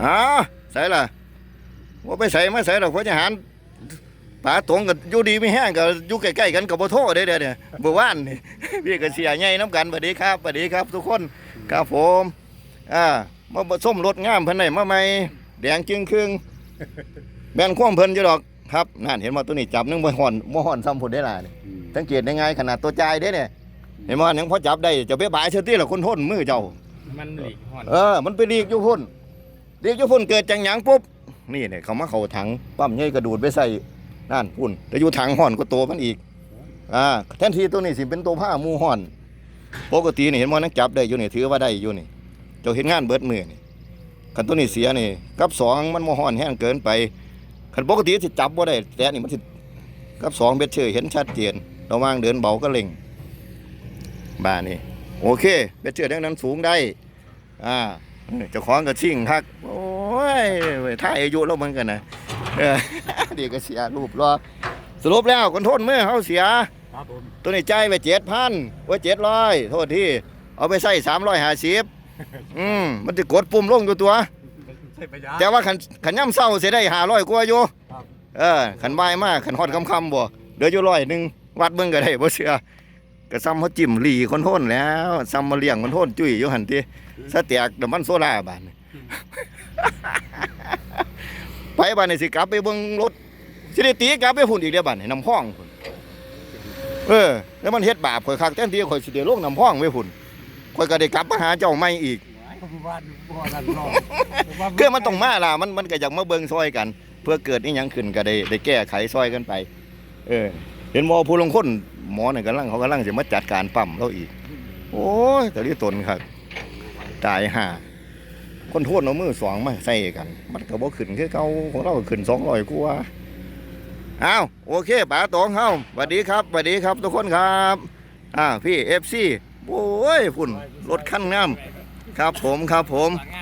อ้าใส่ละว่าไปใส่มาใส่หรอกพระทหารป๋าตรงกับอยู่ดีไม่แห้งกับอยู่ใกล้ๆกันกับบ่โทษเด้อเด้อเนี่ยบ่ว่านนี่พี่ก็เสียใหญ่น้ำกันสวัสดีครับสวัสดีครับทุกคนครับผมอ่ามาผสมรถงามเพิ่นได้มาใหม่แดงจึงครึ่งแม่นความเพิ่นอยู่ดอกครับนั่นเห็นว่าตัวนี้จับนึงบ่ฮ้อนบ่ฮ้อนซ้ำพุ่นได้ล่ะนี่สังเกตได้ไงขนาดตัวจ่ายเด้เนี่ยเห็นบ่ยังพอจับได้จะไปบายเชื่อติล่ะคนทนมือเจ้ามันหลีกห่อนเออมันไปรีกอยู่พุ่น เรีกยู่พุ่นเกิดจังหยังปุ๊บนี่เนี่ยเขามาเข้าถังปั๊มใหญ่กระดูดไปใส่นั่นพุ่นแต่อยู่ถังห่อนก็โตมันอีกอ่าแทนที่ตัวนี้สิเป็นตัวผ้ามูห่อนปกตินี่เห็นว่านักจับได้อยู่นี่ถือว่าได้อยู่นี่เจ้าเห็นงานเบิดมือนี่คันตัวนี้เสียนี่กับสองมันโมห่อนแห้งเกินไปคันปกติสิจับบ่าได้แต่นี่มันสิกับสองเบ็ดเชยเห็นชัดเจนระว่างเดินเบาก็เล็งบ้านนี่โอเคเบ็ดเชยดังนั้นสูงได้อ่า เจ้าของก็ชิ่งคักโอ้ยเว้ยถ้าอายุแล้วมันกันนะเออเดี๋ยวก็เสียรูปรอสรุปแล้วคนโทษมือเขาเสียครับผมตัวนี้ใจายไปเจ็ดพันว่าเจ็ดร้อยโทษที่เอาไปใส่สามร้อยห้าสิบอืมมันจะกดปุ่มลงอยู่ตัวใช่ประหยัดแต่ว่าขันขันย่ำเศร้าเสียได้ห้าร้อยกว่าอยู่ครับเออขันใบายมากขันฮอดคำคำๆบ่เดืออยู่ร้อยหนึ่งวัดเบิ่งก็ได้บ่เชื่อ ก็ซ้ำเขาจิ้มหลีคนโทนแล้วซ้ำมาเลี้ยงคนโทนจุ้ยอยู่หันทีสแตกน้ำมันโซล่าบานไปบ้านนี่สิกลับไปเบิ่งรถสิได้ตีกลับไปหุ่นอีกเด้อบ้านนี่น้ำห้องพุ่นเออ แล้วมันเฮ็ดบาปข่อยคักแทนที่ข่อยสิได้ลงน้ำห้องไว้พุ่นข่อยก็ได้กลับมาหาเจ้าใหม่อีกบ้านบ่อนั่นรอคือมันต้องมาล่ะมันมันก็อยากมาเบิ่งซอยกัน เพื่อเกิดอีหยังขึ้นก็ได้ได้แก้ไขซอยกันไป เออเห็นหมอผู้ลงคน หมอนี่กำลังเขากำลังสิมาจัดการปั๊มเราอีก โอ้ยแต่ที่ตนครับตายห่าคนโทษเอามือสองมาใส่กัน มันก็บ่ขึ้นคือเก่าของเราก็ขึ้น200กว่าอ้าวโอเคป๋าตองเฮาสวัสดีครับสวัสดีครับ ทุกคนครับอ่าพี่ FC โอ้ยพุ่นรถคันงามครับผมครับผม